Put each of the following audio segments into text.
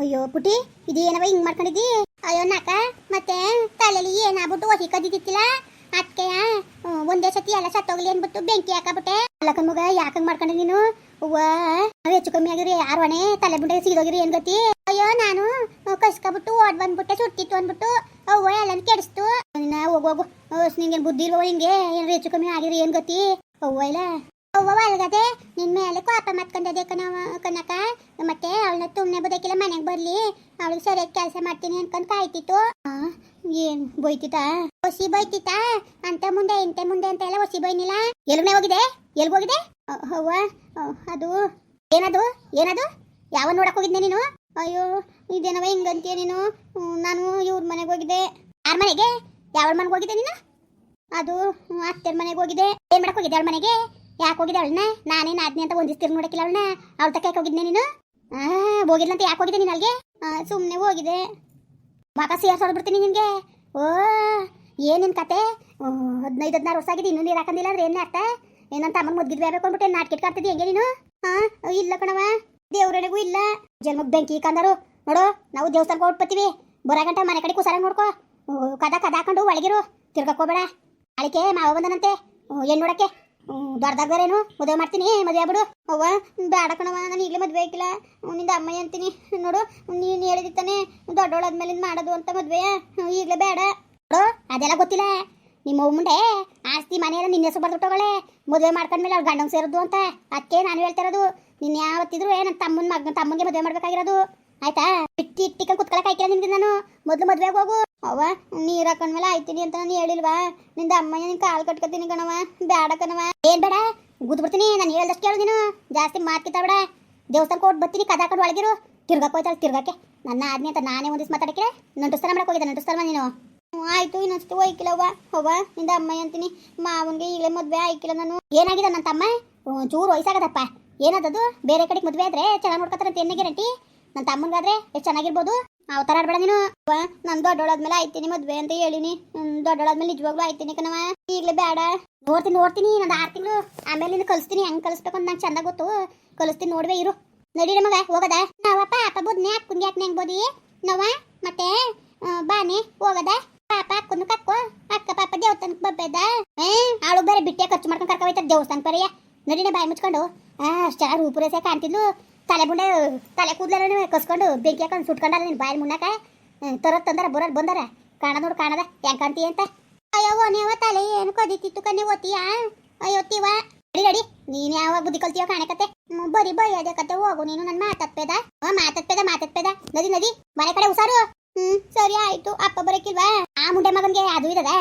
ಅಯ್ಯೋ ಪುಟಿ ಇದೇನವ ಹಿಂಗ್ ಮಾಡ್ಕೊಂಡಿದ್ದಿ? ಅಯ್ಯೋ ನಾಕ, ಮತ್ತೆ ತಲೆಲಿ ಏನಾಗ್ಬಿಟ್ಟು ಒಸಿ ಕದಿದ್ದಿತ್ತಿಲ್ಲ ಅದಕ್ಕೆ ಒಂದೇ ಸತಿ ಎಲ್ಲ ಸತ್ತೋಗ್ಲಿ ಅನ್ಬಿಟ್ಟು ಬೆಂಕಿ ಹಾಕಬಿಟ್ಟೆ ಅಲ್ಲಕನ್ ಮಗ ಯಾಕಂಗ್ ಮಾಡ್ಕೊಂಡೆ ನೀನು? ಅವ್ವ, ನಾವ್ ಹೆಚ್ಚು ಕಮ್ಮಿ ಆಗಿರಿ ಯಾರು ಹೊಣೆ ತಲೆ ಬುಂಡೆ ಸಿಗೋಗಿರಿ ಏನ್ ಗತಿ? ಅಯ್ಯೋ ನಾನು ಕಸ್ಕೊಬಿಟ್ಟು ಓಡ್ ಬಂದ್ಬಿಟ್ಟೆ, ಸುಟ್ಟಿತ್ತು ಅಂದ್ಬಿಟ್ಟು. ಅವ್ವ ಎಲ್ಲಾನು ಕೆಡಿಸ್ತು. ನಿನ್ನ ಹೋಗು ಹೋಗು. ನಿಂಗೆ ಬುದ್ಧಿ ಇಲ್ವೋ ಹಿಂಗೆ? ಏನಾರು ಹೆಚ್ಚು ಕಮ್ಮಿ ಆಗಿರಿ ಏನ್ ಗತಿ? ಅವ್ವ ಇಲ್ಲ. ಅವ್ವ ಅಲ್ಗದೆ ನಿನ್ ಮೇಲೆ ಕೋಪ ಮತ್ಕೊಂಡದೆ ಕನಕ ಮತ್ತೆ ಅವಳನ್ನ ತುಮ್ನೆ ಬದಕಿಲ್ಲ ಮನೆಗೆ ಬರ್ಲಿ. ಅವಳಿಗೆ ಸರಿಯಾಗಿ ಕೆಲಸ ಮಾಡ್ತೀನಿ ಅನ್ಕೊಂಡ್ ಕಾಯ್ತಿತ್ತು. ಏನ್ ಬೈತಿತ ಹೊಸಿ ಬೈತಿತ ಅಂತ ಮುಂದೆ, ಇಂತ ಮುಂದೆ ಅಂತ ಎಲ್ಲ ಹೊಸಿ ಬೈನಿಲ್ಲ? ಎಲ್ಗನೆ ಹೋಗಿದೆ? ಎಲ್ಗ್ ಹೋಗಿದೆ? ಅವ್ವ ಅದು, ಏನದು? ಏನದು? ಯಾವ ನೋಡಕ್ ಹೋಗಿದ್ದೆ ನೀನು? ಅಯ್ಯೋ, ಇದೇನವ ಹಿಂಗಂತೀಯ ನೀನು? ನಾನು ಇವ್ರ ಮನೆಗೆ ಹೋಗಿದ್ದೆ. ಯಾರ ಮನೆಗೆ? ಯಾವ ಮನೆಗೆ ಹೋಗಿದ್ದೆ ನೀನು? ಅದು ಅತ್ತೆ ಮನೆಗೆ ಹೋಗಿದೆ ಏನ್ ಮಾಡಕ್ ಹೋಗಿದ್ದೆ ಅವಳ ಮನೆಗೆ? ಯಾಕೆ ಹೋಗಿದ್ದೆ ಅವಳನ್ನ? ನಾನೇನು ಅಂತ ಒಂದಿಸ್ತಿರ್ ನೋಡಕ್ಕಿಲ್ಲ ಅವಳನ್ನ? ಅವಳ ತಕ್ಕ ಯಾಕೆ ಹೋಗಿದ್ನೆ ನೀನು? ಆ, ಹೋಗಿದ್ಲ ಅಂತ ಯಾಕೆ ಹೋಗಿದ್ದೆ ನೀನು ಅಲ್ಲಿಗೆ? ಸುಮ್ಮನೆ ಹೋಗಿದೆ ಮಗ ಸೇರ್ಸೋದು ಬಿಡ್ತೀನಿ ನಿನಗೆ. ಓ ಏನೇನು ಕತೆ? ಹದಿನೈದು, ಹದಿನಾರು ವರ್ಷ ಆಗಿದೆ, ಇನ್ನೂ ನೀರು ಹಾಕಂದಿಲ್ಲ ಅಂದ್ರೆ ಏನೇ ಅರ್ಥ? ಏನಂತ ಅಮ್ಮನ ಮುದ್ಗಿದ್ ಬೇಕು ಅಂದ್ಬಿಟ್ಟು ನಾಟಕ ಕಾಡ್ತಿದ್ದಿ ಹೆಂಗೆ ನೀನು? ಇಲ್ಲ ಕಣವ ದೇವ್ರನೆಗೂ ಇಲ್ಲ. ಜನ್ಮಕ್ಕೆ ಬೆಂಕಿ ಕಂದರು. ನೋಡು, ನಾವು ದೇವಸ್ಥಾನಕ್ಕೆ ಹೊಟ್ಬತ್ತೀವಿ ಬರೋ ಗಂಟೆ ಮನೆ ಕಡೆ ಕುಸಾರ ನೋಡ್ಕೋ. ಕದ ಕದ ಹಾಕೊಂಡು ಒಳಗಿರು. ತಿರ್ಗಕ್ಕೋಬೇಡ ಅಳಿಕೆ, ಮಾವ ಬಂದನಂತೆ. ಹೆಣ್ಣು ನೋಡಕ್ಕೆ? ದೊಡ್ಡದಾಗ್ದಾರೇನು ಮದುವೆ ಮಾಡ್ತೀನಿ, ಮದುವೆ ಆಗ್ಬಿಡು. ಅವ್ವ ಬೇಡ ಕಣವ ನಾನು ಈಗಲೇ ಮದುವೆ ಆಗಿಲ್ಲ. ನಿಂದ ಅಮ್ಮಯ್ಯ ಅಂತೀನಿ. ನೋಡು ನೀನು ಹೇಳಿದಿತ್ತಾನೆ ದೊಡ್ಡೋಳಾದ್ಮೇಲಿಂದ ಮಾಡೋದು ಅಂತ ಮದುವೆ. ಈಗಲೇ ಬೇಡ. ನೋಡು, ಅದೆಲ್ಲ ಗೊತ್ತಿಲ್ಲ. ನಿಮ್ಮ ಮುಂಡೆ ಆಸ್ತಿ ಮನೆಯೆಲ್ಲ ನಿನ್ನ ಹೆಸರು ತಗೊಳ್ಳೆ ಮದುವೆ ಮಾಡ್ಕೊಂಡ್ಮೇಲೆ ಅವ್ರು ಗಂಡಂಗೆ ಸೇರೋದು ಅಂತ. ಅದಕ್ಕೆ ನಾನು ಹೇಳ್ತಾ ಇರೋದು ನಿನ್ನ ಯಾವತ್ತಿದ್ರು ನನ್ನ ತಮ್ಮನ ಮಗ ತಮ್ಮಂಗೆ ಮದುವೆ ಮಾಡ್ಬೇಕಾಗಿರೋದು. ಆಯ್ತಾ? ಇಟ್ಟಿ ಇಟ್ಟಿಕ ಕುತ್ಕೊಳಕ್ಕೆ ಆಯ್ಕೆ ನಿನ್ಗೆ ನಾನು. ಮೊದಲು ಮದುವೆಗೆ ಹೋಗು. ಅವ್ವ ನೀರ್ ಹಾಕೊಂಡ್ಮೇಲೆ ಆಯ್ತೀನಿ ಅಂತ ನಾನು ಹೇಳಿಲ್ವಾ? ನಿಂದ ಅಮ್ಮಯ್ಯ ನಿನ್ ಕಾಲ್ ಕಟ್ಕೊತೀನಿ ಕಣವ ಬೇಡ ಕಣವ ಏನ್ ಬೇಡ, ಗುದ್ ಬಿಡ್ತೀನಿ, ನಾನು ಹೇಳ್ದಷ್ಟು ಕೇಳು ನೀನು. ಜಾಸ್ತಿ ಬೇಡ. ದೇವಸ್ಥಾನಕ್ಕೆ ಕೊಟ್ಟು ಬರ್ತೀನಿ, ಕದ ಹಾಕೊಂಡು ಒಳಗಿರು. ತಿರ್ಗಕ್ಕೆ ಹೋಯ್ತಾಳೆ ತಿರ್ಗಕ್ಕೆ ನನ್ನ ಆದ್ನಿ ಅಂತ ನಾನೇ ಒಂದಿವ್ಸ ಮಾತಾಡಕ್ಕೆ? ನಂಟುಸ್ತಾನ ಮಾಡಕ್ ಹೋಗಿದ್ದೆ ನಂಟುಸ್ತಾನ ನೀನು? ಆಯ್ತು, ಇನ್ನೊಂದ್ಸತಿ ಹೋಯ್ಕಿಲ್ಲವ್ವ ಅವ್ವ, ನಿಂದ ಅಮ್ಮಯ್ಯ ಅಂತೀನಿ. ಮಾವನ್ಗೆ ಈಗಲೇ ಮದ್ವೆ ಆಯ್ಕಿಲ್ಲ ನಾನು. ಏನಾಗಿದೆ ನನ್ನ ತಮ್ಮ? ಚೂರು ವಯಸ್ಸಾಗದಪ್ಪ. ಏನದದು? ಬೇರೆ ಕಡೆಗೆ ಮದ್ವೆ ಆದ್ರೆ ಚೆನ್ನಾಗಿ ನೋಡ್ಕೊತಾರಂತ, ಎಣ್ಣೆ ಗ್ಯಾರಂಟಿ. ನನ್ನ ತಮ್ಮನ್ಗಾದ್ರೆ ಎಷ್ಟು ಚೆನ್ನಾಗಿರ್ಬೋದು? ಥರ ಆಡ್ಬೇಡ ನೀನು. ನನ್ ದೊಡ್ಡೋಳಾದ್ಮೇಲೆ ಆಯ್ತೀನಿ ಮದ್ವೆ ಅಂತ ಹೇಳಿನಿ. ದೊಡ್ಡೋಳದ್ಮೇಲೆ ನಿಜವಾಗ್ಲೂ ಆಯ್ತೀನಿ ಕಣವ ಈಗಲೇ ಬೇಡ. ನೋಡ್ತೀನಿ ನೋಡ್ತೀನಿ ನಾನು ಆರು ತಿಂಗಳು. ಆಮೇಲೆ ನಿನ್ನ ಕಲಿಸ್ತೀನಿ, ಹೆಂಗ್ ಕಲಿಸ್ಬೇಕು ಅಂತ ನಂಗೆ ಚಂದ ಗೊತ್ತು. ಕಲಿಸ್ತೀನಿ, ನೋಡ್ವೆ, ಇರು. ನಡೀರಿ ಮಗ, ಹೋಗದ? ನಾವಪ್ಪ ಅಪ್ಪ ಬುದ್ನೆ ಅಕ್ಕಂಗೆ ಹಾಕ್ನೆ ಹೆಂಗ್ ಬೋದಿ? ನವ ಮತ್ತೆ ಬಾನಿ, ಹೋಗದ? ಪಾಪ ಅಕ್ಕನು ಕಕ್ಕೋ ಅಕ್ಕ ಪಾಪ ದೇವಸ್ಥಾನಕ್ಕೆ ಬಬ್ಬೆದ? ಏ, ಆಳು ಬೇರೆ ಬಿಟ್ಟೆ, ಖರ್ಚು ಮಾಡ್ಕೊಂಡು ಕರ್ಕ ಹೋಯ್ತಾರೆ ದೇವಸ್ಥಾನ ಬರೆಯ ನಡೀನ, ಬಾಯಿ ಮುಚ್ಕೊಂಡು. ಅಷ್ಟು ರೂಪುರೇಸೆ ಕಾಣ್ತಿದ್ಲು. ತಲೆ ಬುಂಡೆ, ತಲೆ ಕೂದಲೇ ಕಸ್ಕೊಂಡು ಬೆಂಕಿ ಹಾಕೊಂಡು ಸುಟ್ಕೊಂಡಲ್ಲ ನೀನು ಬಾಯಿ ಮುನ್ನಕ ತರ ತಂದಾರ, ಬರೋದು ಬಂದಾರ. ಕಾಣ ನೋಡು, ಕಾಣದ. ಹೆಂಗ್ ಕಾಣ್ತೀಯ ಅಂತ. ಅಯ್ಯೋ, ನೀವ ತಲೆ ಏನು ಕದಿತಿತ್ತು ಕಣ್ಣೆ ಓತೀಯ ತಿವಾ ಅಡಿ ಅಡಿ ನೀನು ಯಾವಾಗ ಬುದ್ಧಿ ಕಲ್ತೀಯೋ ಕಾಣಕತ್ತೆ. ಬರೀ ಬೈ ಅದೇ ಕತೆ. ಹೋಗು ನೀನು ನನ್ನ ಮಾತಾಡ್ಪೇದ ಮಾತಾಡ್ಪೇದ ಮಾತಾಡ್ಪೇದ ನದಿ ನದಿ. ಮನೆ ಕಡೆ ಹುಷಾರು. ಹ್ಮ್, ಸರಿ ಆಯ್ತು. ಅಪ್ಪ ಬರಕಿಲ್ವಾ? ಆ ಮುಂಡೆ ಮಗನ್ಗೆ ಅದು ಇರದ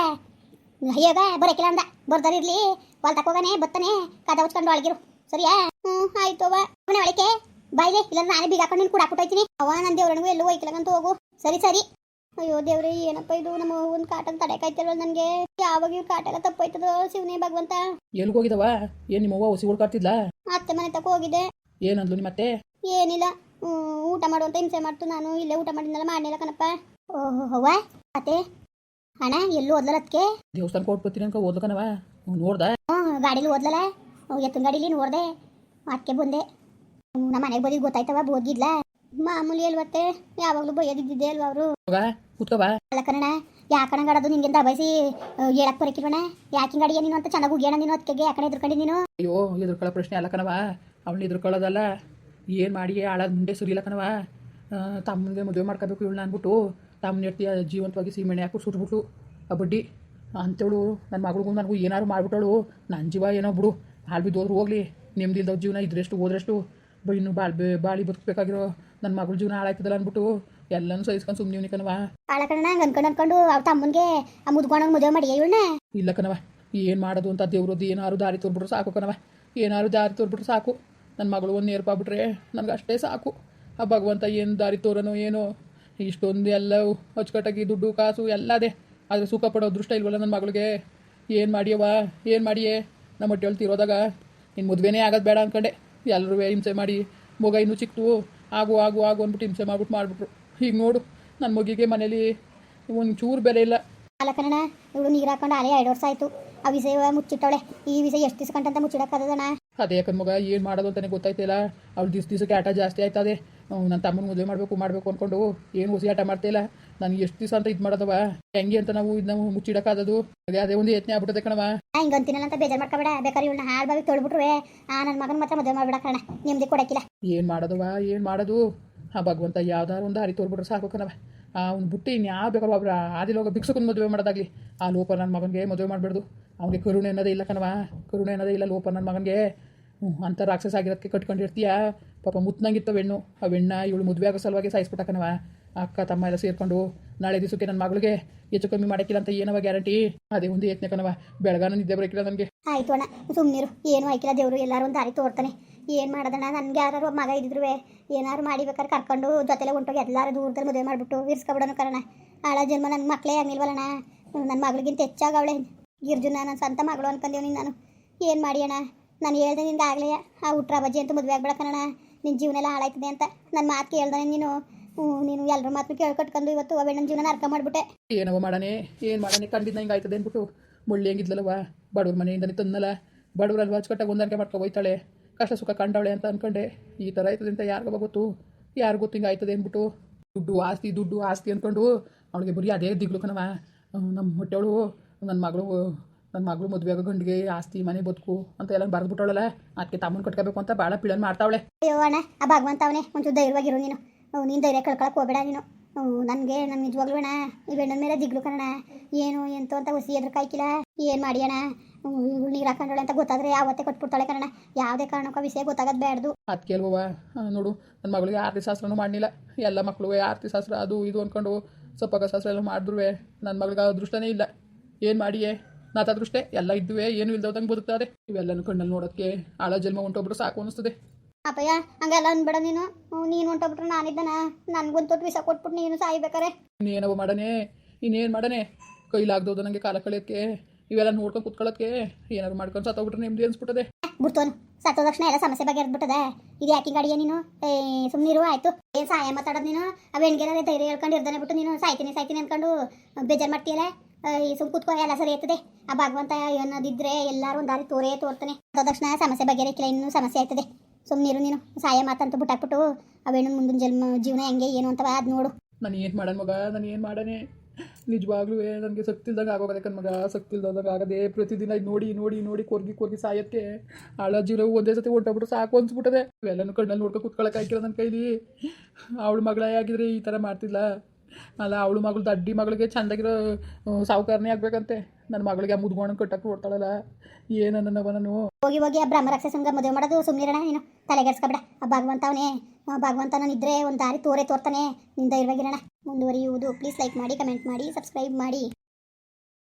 ಅಯ್ಯೋಗ, ಬರಕಿಲ್ಲ ಅಂದ. ಬರ್ದಾರಿರ್ಲಿ ಹೊಲ್ ಹೋಗನೆ, ಬತ್ತನೆ. ಕದ ಉಚ್ಕೊಂಡು ಒಳಗಿರು. ಸರಿಯಾ? ಹ್ಮ್, ಆಯ್ತು ಮನೆ ಒಳಕ್ಕೆ. ಬಾಯ್ಲೆ ಇಲ್ಲ ನಾನೇ ಬೀಗ ಹಾಕೊಂಡು ನೀನು ಕುಡಾಕ್ಬಿಟ್ಟೈತೀನಿ ಅವ ನನ್ನ ದೇವ್ರನಿಗೂ ಎಲ್ಲೂ ಹೋಯ್ಕಿಲ್ಲಂತ ಹೋಗು. ಸರಿ ಸರಿ. ಅಯ್ಯೋ ದೇವ್ರಿ ಏನಪ್ಪ ಇದು? ನಮ್ಮ ಒಂದು ಕಾಟನ್ ತಡೆಕಾಯ್ತಿರಲ್ಲ ನನಗೆ. ಯಾವಾಗ ಇವ್ರು ಕಾಟ ಎಲ್ಲ ತಪ್ಪೋಯ್ತದೋ ಶಿವನೇ ಭಗವಂತ. ಎಲ್ಲಿಗೆ ಹೋಗಿದವ? ಏನು ನಿಮ್ಮವ್ವ ಹುಸಿ ಹುಡ್ಕಾಡ್ತಿದ್ಲಾ? ಅತ್ತೆ ಮನೆ ತಕ ಹೋಗಿದೆ ಏನಂದ್ಲು ನಿಮ್ಮ ಮತ್ತೆ ಏನಿಲ್ಲ. ಹ್ಮ್, ಊಟ ಮಾಡುವಂತ ಹಿಂಸೆ ಮಾಡ್ತು ನಾನು. ಇಲ್ಲೇ ಊಟ ಮಾಡಿದ್ನಲ್ಲ ಮಾಡಿಲ್ಲ ಕಣಪ್ಪ. ಓಹೋ ಅವ್ವ. ಅತ್ತೆ ಹಣ ಎಲ್ಲೂ ಓದ್ಲಲ್ಲ ಅದಕ್ಕೆ ದೇವಸ್ಥಾನಕ್ಕೆ ಕೊಟ್ಟು ಬರ್ತೀನಿ ಅನ್ಕೊ ಓದ್ಲಕನವ ನೋಡ್ದ? ಗಾಡೀಲಿ ಓದ್ಲಲ್ಲ ಎತ್ತಿನ ಗಾಡೀಲಿ ನೋಡ್ದೆ ಅದಕ್ಕೆ ಬಂದೆ. ನಮ್ಮ ಮನೆಗೆ ಬರೀ ಗೊತ್ತಾಯ್ತವ ಬೋದ್ಗಿದ್ಲ ಮಾಮೂಲಿ ಅಲ್ವತ್ತೆ ಯಾವಾಗಲೂ ಬೈಯೋದಿದ್ದಿದ್ದೆ ಅಲ್ವಾ ಅವರು? ಬಾ ಕೂತ್ಕೋ ಬಾ ಅಲ್ಲ ಕನ್ನಡ ಯಾಕಣ ಗಡದು ನಿಂಗೆ ಬಯಸಿ ಹೇಳಕ್ ಬರಕಿಲ್ವಣ ಯಾಕಿಂಗ್ ಅಡಿಗೆ ನೀನು ಅಂತ ಚೆನ್ನಾಗಿ ಉಗಿಯಣ ನೀನು ಅದಕ್ಕೆ ಯಾಕಡೆ ಎದುರ್ಕೊಂಡಿ ನೀನು? ಅಯ್ಯೋ ಎದುರ್ಕೊಳ್ಳೋ ಪ್ರಶ್ನೆ ಅಲ್ಲ ಕಣವ ಅವ್ಳು ಎದುರ್ಕೊಳ್ಳೋದಲ್ಲ. ಏನು ಮಾಡಿ ಆಳದ ಮುಂದೆ ಸುರಿಲ್ಲ ಕಣವ ತಮ್ಮನಿಗೆ ಮದುವೆ ಮಾಡ್ಕೋಬೇಕು ಇವಳನ್ನ ಅಂದ್ಬಿಟ್ಟು ತಮ್ಮನ ಹೆಡ್ತಿ ಜೀವಂತವಾಗಿ ಸೀಮೆಣ್ಣೆ ಹಾಕಿ ಸುಟ್ಬಿಟ್ಟು ಆ ಬಡ್ಡಿ ಅಂತೇಳು ನನ್ನ ಮಗಳಿಗೂ ನನಗೂ ಏನಾರು ಮಾಡ್ಬಿಟ್ಟಳು. ನನ್ನ ಜೀವ ಏನೋ ಬಿಡು. ಹಾಳು ಬಿದ್ದೋದ್ರು ಹೋಗ್ಲಿ. ನೆಮ್ಮದಿಲ್ದವ್ ಜೀವನ ಇದ್ರೆಷ್ಟು ಹೋದ್ರೆಷ್ಟು. ಬ ಇನ್ನು ಬಾಳ್ ಬೆ ಬಾಳಿ ಬದುಕಬೇಕಾಗಿರೋ ನನ್ನ ಮಗಳ ಜೀವನ ಹಾಳಾಯ್ತದಲ್ಲ ಅಂದ್ಬಿಟ್ಟು ಎಲ್ಲನೂ ಸಹಿಸ್ಕೊಂಡು ಸುಮ್ಮನೆ ಕಣವಾ ಕಣ ಅನ್ಕೊಂಡು ಅನ್ಕೊಂಡು ಅವ್ರ ತಮ್ಮನಿಗೆ ಆ ಮುದ್ಕೊಂಡಂಗೆ ಮದುವೆ ಮಾಡಿ ಇವಳನ್ನ ಇಲ್ಲ ಕಣವ ಏನು ಮಾಡೋದು ಅಂತ ದೇವ್ರದ್ದು ಏನಾರು ದಾರಿ ತೋರ್ಬಿಟ್ರು ಸಾಕು ಕಣವ ಏನಾರು ದಾರಿ ತೋರ್ಬಿಟ್ರು ಸಾಕು. ನನ್ನ ಮಗಳು ಒಂದು ನೇರ್ಪಾಗ್ಬಿಟ್ರೆ ನನಗೆ ಅಷ್ಟೇ ಸಾಕು. ಆ ಭಗವಂತ ಏನು ದಾರಿ ತೋರನೋ ಏನೋ ಇಷ್ಟೊಂದು ಎಲ್ಲ ಅಚ್ಚುಕಟ್ಟಾಗಿ ದುಡ್ಡು ಕಾಸು ಎಲ್ಲ ಅದೇ ಆದರೆ ಸುಖ ಪಡೋ ದೃಷ್ಟ ಇಲ್ವಲ್ಲ ನನ್ನ ಮಗಳಿಗೆ ಏನು ಮಾಡಿಯವ ಏನು ಮಾಡಿಯೇ? ನಮ್ಮ ಹೊಟ್ಟೆ ಹೇಳ್ತಿರೋದಾಗ ನಿನ್ನ ಮದುವೆನೇ ಆಗೋದು ಬೇಡ ಅಂದ್ಕೊಂಡೆ ಎಲ್ಲರೂ ಹಿಂಸೆ ಮಾಡಿ, ಮಗ ಇನ್ನೂ ಚಿಕ್ತು ಆಗು ಆಗು ಆಗು ಅಂದ್ಬಿಟ್ಟು ಹಿಂಸೆ ಮಾಡ್ಬಿಟ್ಟು ಮಾಡಿಬಿಟ್ರು ಈಗ ನೋಡು ನನ್ನ ಮಗಿಗೆ ಮನೇಲಿ ಒಂದು ಚೂರು ಬೆಲೆ ಇಲ್ಲ. ಅಲ್ಲ ಇವಳು ನೀರು ಹಾಕೊಂಡು ಅಲೆ ಎರಡು ವರ್ಷ ಆಯ್ತು. ಆ ವಿಷಯ ಮುಚ್ಚಿಟ್ಟವಳೆ. ಈ ವಿಷಯ ಎಷ್ಟು ದಿವಸ ಕಂಟಂತ ಮುಚ್ಚಿಡಕ್ಕದಣ ಅದೇ ಯಾಕಂದ್ರೆ ಮಗ ಏನು ಮಾಡೋದು ಅಂತಾನೆ ಗೊತ್ತಾಯ್ತಿಲ್ಲ. ಅವ್ಳು ದಿವ್ಸ ದಿವಸಕ್ಕೆ ಆಟ ಜಾಸ್ತಿ ಆಯ್ತದೆ. ನನ್ನ ತಮ್ಮನ ಮದುವೆ ಮಾಡಬೇಕು ಮಾಡಬೇಕು ಅಂದ್ಕೊಂಡು ಏನು ಹೊಸಿ ಆಟ ಮಾಡ್ತಿಲ್ಲ ನನಗೆ ಎಷ್ಟು ದಿವಸ ಅಂತ ಇದು ಮಾಡೋದವ? ಹೆಂಗೆ ಅಂತ ನಾವು ಇದನ್ನ ಮುಚ್ಚಿಡಕ್ಕಾದದು ಅದೇ ಅದೇ ಒಂದು ಯತ್ನ ಆಗ್ಬಿಟ್ಟದೆ ಕಣವ ಹಿಂಗೆ ಅಂತೀನಲ್ಲ ಅಂತ ಬೇಜಾರು ಮಾಡ್ಕೊಬೇಡ ಬೇಕಾದ್ರೆ ಇವಳನ್ನ ಹಾಳು ಬಾವಿ ತೊಳ್ಬಿಟ್ರೆ ಆ ನನ್ನ ಮಗನ ಮಾತ್ರ ಮದುವೆ ಮಾಡ್ಬಿಡ ಕಣ ನಿಮ್ದು ಕೊಡಕ್ಕಿಲ್ಲ. ಏನು ಮಾಡೋದವ ಏನು ಮಾಡೋದು? ಆ ಭಗವಂತ ಯಾವ್ದಾರು ಒಂದು ಹರಿ ತೋರ್ಬಿಟ್ರೆ ಸಾಕು ಕಣವ ಅವ್ನು ಬಿಟ್ಟು ಇನ್ಯಾವ ಬೇಕಾದ್ರೂ ಒಬ್ರು ಆದಿಲೋಗ ಭಿಕ್ಷಕನ ಮದುವೆ ಮಾಡೋದಾಗ್ಲಿ. ಆ ಲೋಪ ನನ್ನ ಮಗನಿಗೆ ಮದುವೆ ಮಾಡಬಾರ್ದು ಅವನಿಗೆ ಕರುಣೆ ಅನ್ನೋದೇ ಇಲ್ಲ ಕಣವ ಕರುಣೆ ಅನ್ನೋದೇ ಇಲ್ಲ ಲೋಪ ನನ್ನ ಮಗನಿಗೆ. ಅಂತ ರಾಕ್ಷಸ ಆಗಿರೋದಕ್ಕೆ ಕಟ್ಕೊಂಡಿರ್ತೀಯ? ಪಾಪ ಮುತ್ನಂಗಿತ್ತು ಹೆಣ್ಣು. ಆ ಹೆಣ್ಣ ಇವಳು ಮದುವೆ ಆಗೋ ಸಲುವಾಗಿ ಸಾಯಿಸ್ಬಿಟ್ಟಕ್ಕನವ ಅಕ್ಕ, ತಮ್ಮ ಎಲ್ಲ ಸೇರ್ಕೊಂಡು, ನಾಳೆ ದಿವಸಕ್ಕೆ ನನ್ನ ಮಗಳಿಗೆ ಹೆಚ್ಚು ಕಮ್ಮಿ ಮಾಡಕ್ಕಿಲ್ಲ ಅಂತ ಏನವ ಗ್ಯಾರಂಟಿ? ಅದೇ ಒಂದು ಯತ್ನ ಕಣವ ಬೆಳಗಾನ ನಿದ್ದೆ ಬರಕಿಲ್ಲ ನನಗೆ. ಆಯ್ತು ಅಣ್ಣ ಸುಮ್ಮನಿರು ಏನು ಆಯ್ಕಿಲ್ಲ ದೇವರು. ಎಲ್ಲರೂ ಒಂದು ದಾರಿ ತೋರ್ತಾನೆ. ಏನು ಮಾಡೋದಣ್ಣ? ನನಗೆ ಯಾರು ಮಗ ಇದ್ದಿದ್ರು ಏನಾರು ಮಾಡಿ ಬೇಕಾದ್ರೆ ಕರ್ಕೊಂಡು ಜೊತೆಲೆ ಹೊಂಟೋಗಿ ಎಲ್ಲರೂ ದೂರದಲ್ಲಿ ಮದುವೆ ಮಾಡಿಬಿಟ್ಟು ಇರ್ಸ್ಕೊಬಿಡೋಣ ಕರಣ ಆಳ ಜನ್ಮ ನನ್ನ ಮಕ್ಕಳೇ ಆಗಿಲ್ವಲ್ಲಣ್ಣ ನನ್ನ ಮಗಳಿಗಿಂತ ಹೆಚ್ಚಾಗವಳೆ ಗಿರ್ಜುನ ನನ್ನ ಸ್ವಂತ ಮಗಳು ಅನ್ಕೊಂಡೀವಿ ನಾನು. ಏನು ಮಾಡಿ ಅಣ್ಣ? ನಾನು ಹೇಳ್ದೆ ನಿಂದ ಆಗಲೇ ಆ ಹುಟ್ರ ಬಜ್ಜಿ ಅಂತ ಮದುವೆ ಆಗ್ಬಿಡಕಣ್ಣ ನಿನ್ನ ಜೀವನ ಎಲ್ಲ ಹಾಳಾಯ್ತದೆ ಅಂತ ನನ್ನ ಮಾತು ಕೇಳ್ದೆ ನೀನು. ನೀನು ಎಲ್ಲರ ಮಾತು ಕೇಳ್ಕೊಟ್ಕೊಂಡು ಇವತ್ತು ಅವೆ ನನ್ನ ಜೀವನ ಅರ್ಕ ಮಾಡಿಬಿಟ್ಟೆ. ಏನವ ಮಾಡಾನೆ? ಏನು ಮಾಡಾನೆ? ಕಂಡಿದ್ದ ಹಿಂಗೆ ಆಯ್ತದೆ ಅಂದ್ಬಿಟ್ಟು ಮುಳ್ಳಿ ಹೆಂಗಿದ್ಲಲ್ವ ಬಡವ್ರ ಮನೆಯಿಂದನೇ ತಂದಲ್ಲ ಬಡವ್ರಲ್ಲಿ ಅಚ್ಚುಕಟ್ಟಾಗಿ ಹೊಂದಾಣಿಕೆ ಮಾಡ್ಕೊ ಹೋಯ್ತಾಳೆ. ಕಷ್ಟ ಸುಖ ಕಂಡವಳೆ ಅಂತ ಅನ್ಕೊಂಡೆ. ಈ ಥರ ಆಯ್ತದೆ ಅಂತ ಯಾರಿಗೋ ಗೊತ್ತು. ಯಾರು ಗೊತ್ತು ಹಿಂಗೆ ಆಯ್ತದೆ ಅಂದ್ಬಿಟ್ಟು ದುಡ್ಡು ಆಸ್ತಿ ದುಡ್ಡು ಆಸ್ತಿ ಅಂದ್ಕೊಂಡು ಅವಳಿಗೆ ಬರೀ ಅದೇ ದಿಗ್ಲು ಕಣವ ನಮ್ಮ ಹೊಟ್ಟೆಳು ನನ್ನ ಮಗಳು ನನ್ನ ಮಗಳು ಮದುವೆ ಆಗೋ ಗಂಡಿಗೆ ಆಸ್ತಿ ಮನೆ ಬದುಕು ಅಂತ ಎಲ್ಲ ಬರೆದ್ಬಿಟ್ಟವಳಲ್ಲ ಅದಕ್ಕೆ ತಮ್ಮನ ಕಟ್ಕೋಬೇಕು ಅಂತ ಭಾಳ ಪಿಳನ್ ಮಾಡ್ತಾವಳೆ. ಅಯ್ಯೋ ಅಣ್ಣ ಆ ಭಗವಂತ ಅವನೇ ಒಂಚೂರು ಧೈರ್ಯವಾಗಿರು ನೀನು. ನೀನು ಧೈರ್ಯ ಕಳ್ಕೊಳಕ್ಕೆ ಹೋಗಬೇಡ ನೀನು. ನನಗೆ ನನ್ನ ನಿಜವಾಗ್ಲೂ ಅಣ್ಣ ಈ ಬೆಣ್ಣನ ಮೇಲೆ ದಿಗ್ಲು ಕಣ ಏನು ಎಂತ ಅಂತ ಹುಸಿ ಎದ್ರು ಕಾಯ್ಕಿಲ್ಲ. ಏನು ಮಾಡಿ ಅಣ್ಣ? ಇವಳು ನೀರು ಹಾಕೊಂಡಳೆ ಅಂತ ಗೊತ್ತಾದ್ರೆ ಯಾವತ್ತೇ ಕೊಟ್ಬಿಡ್ತಾಳೆ ಕಣ ಯಾವುದೇ ಕಾರಣಕ್ಕ ವಿಷಯ ಗೊತ್ತಾಗದ್ ಬೇಡದು ಅದಕ್ಕೆ ಅಲ್ವವ ನೋಡು ನನ್ನ ಮಗಳಿಗೆ ಆರತಿ ಶಾಸ್ತ್ರನೂ ಮಾಡಲಿಲ್ಲ. ಎಲ್ಲ ಮಕ್ಕಳು ಆರತಿ ಶಾಸ್ತ್ರ ಅದು ಇದು ಅನ್ಕೊಂಡು ಸೊಪ್ಪಗ ಶಾಸ್ತ್ರ ಎಲ್ಲ ಮಾಡಿದ್ರು ನನ್ನ ಮಗಳಿಗೆ ಅದೃಷ್ಟನೇ ಇಲ್ಲ. ಏನು ಮಾಡಿಯೇ? ನಾತ ಅದೃಷ್ಟೇ ಎಲ್ಲ ಇದ್ದುವೆ ಏನು ಇಲ್ದೋದಂಗೆ ಬದುಕ್ತಾರೆ ಇವೆಲ್ಲನೂ ಕಣ್ಣಲ್ಲಿ ನೋಡೋಕ್ಕೆ ಆಳ ಜನ್ಮ ಹೊಂಟೊಬ್ರು ಸಾಕು ಅನಿಸ್ತದೆ ಅಪ್ಪಯ್ಯ ಹಂಗೆಲ್ಲ ಅನ್ಬೇಡ ನೀನು. ನೀನು ಹೊಂಟೋಗ್ಬಿಟ್ರೆ ನನ್ಗೊಂದು ತೊಟ್ಟು ವಿಷ ಕೊಟ್ಬಿಟ್ಟು ನೀನು ಸಾಯ್ಬೇಕಾರೆ. ನೀನೇನವ ಮಾಡನೆ ಇನ್ನೇನು ಮಾಡನೆ? ಕೈಲಾಗ್ದೋದು ನನಗೆ ಕಾಲ ಕಳೆಯೋಕ್ಕೆ ಇವೆಲ್ಲ ನೋಡ್ಕೊಂಡು ಕುತ್ಕೊಳ್ಳೋಕ್ಕೆ ಏನಾದ್ರು ಮಾಡ್ಕೊಂಡು ಸತ್ತೋಗ್ಬಿಟ್ರೆ ನಿಮ್ದು ಅನ್ಸ್ಬಿಟ್ಟದೆ. ಬಿಡ್ತೋನು. ಸತ್ತೋದ ತಕ್ಷಣ ಎಲ್ಲ ಸಮಸ್ಯೆ ಬಗೆಹರಿದ್ಬಿಟ್ಟದೆ. ಇದು ಯಾಕೆ ಗಾಡಿಯ ನೀನು ಸುಮ್ಮನಿರು ಆಯ್ತು. ಏನು ಸಹಾಯ ಮಾತಾಡೋದು ನೀನು? ಆ ಹೆಣ್ಗೆಲ್ಲ ಧೈರ್ಯ ಹೇಳ್ಕೊಂಡು ಇರ್ದಾನೆ ಬಿಟ್ಟು ನೀನು ಸಾಯ್ತೀನಿ ಸಾಯ್ತೀನಿ ಅನ್ಕೊಂಡು ಬೇಜಾರು ಮಾಡ್ತೀಯಲ್ಲ ಸುಮ್ ಕೂತ್ಕೋ, ಎಲ್ಲ ಸರಿ ಆಯ್ತದೆ. ಆ ಭಗವಂತ ಏನಾದಿದ್ರೆ ಎಲ್ಲರೂ ಒಂದು ದಾರಿ ತೋರೇ ತೋರ್ತಾನೆ. ತಕ್ಷಣ ಸಮಸ್ಯೆ ಬಗೆಹರಿಕಿಲ್ಲ, ಇನ್ನೂ ಸಮಸ್ಯೆ ಆಯ್ತದೆ. ಸುಮ್ಮನಿರು ನೀನು ಸಹಾಯ ಮಾತಂತ ಬಿಟ್ಟಾಕ್ಬಿಟ್ಟು ಅವೇನು ಮುಂದಿನ ಜನ್ಮ ಜೀವನ ಹೆಂಗೆ, ಏನು ಅಂತ ಅದು ನೋಡು. ನಾನು ಏನು ಮಾಡೋಣ ಮಗ? ನಾನು ಏನು ಮಾಡನೆ? ನಿಜವಾಗ್ಲೂ ನನಗೆ ಶಕ್ತಿ ಇಲ್ದಂಗೆ ಆಗೋಗದೆ ಕಣ್ ಮಗ ಶಕ್ತಿ ಇಲ್ದಂಗೆ ಆಗದೆ ಪ್ರತಿದಿನ ಇದು ನೋಡಿ ನೋಡಿ ನೋಡಿ, ಕೊರ್ಗಿ ಕೊರ್ಗಿ ಸಾಯತ್ತೆ ಆಳ ಒಂದೇ ಸತಿ ಹೊಂಟೋಗ್ಬಿಟ್ಟು ಸಾಕು ಅನ್ಸ್ಬಿಟ್ಟದೆ. ಎಲ್ಲನೂ ಕಣ್ಣಲ್ಲಿ ನೋಡ್ಕೊ ಕುತ್ಕೊಳಕ್ಕೆ ಹಾಕಿಲ್ಲ ನನ್ನ ಕೈಲಿ. ಅವಳು ಮಗಳೇ ಆಗಿದ್ರೆ ಈ ಥರ ಮಾಡ್ತಿಲ್ಲ ಅಲ್ಲ ಅವಳು ಮಗಳು ದಡ್ಡಿ ಮಗಳಿಗೆ ಚಂದಾಗಿರೋ ಸಾವುಕಾರನೇ ಆಗ್ಬೇಕಂತೆ. ನನ್ನ ಮಗಳಿಗೆ ಆ ಮುದ್ಗೋಣ ಕಟ್ಟಕ್ಕೆ ನೋಡ್ತಾಳಲ್ಲ. ಏನನ್ನವ ನಾನು ಹೋಗಿ ಹೋಗಿ ಆ ಬ್ರಹ್ಮ ರಾಕ್ಷಸಂಗ ಮದುವೆ ಮಾಡೋದು ಸುಮ್ಮನಿರೋಣ ನೀನು. ತಲೆಗೆಡ್ಸ್ಕೊಬೇಡ ಆ ಭಗವಂತ ಅವನೇ ಭಗವಂತನಿದ್ರೆ ಒಂದು ದಾರಿ ತೋರೇ ತೋರ್ತಾನೆ. ನಿಂದ ಇರುವಾಗಿರೋಣ ಮುಂದುವರಿಯುವುದು. ಪ್ಲೀಸ್ ಲೈಕ್ ಮಾಡಿ ಕಮೆಂಟ್ ಮಾಡಿ ಸಬ್ಸ್ಕ್ರೈಬ್ ಮಾಡಿ.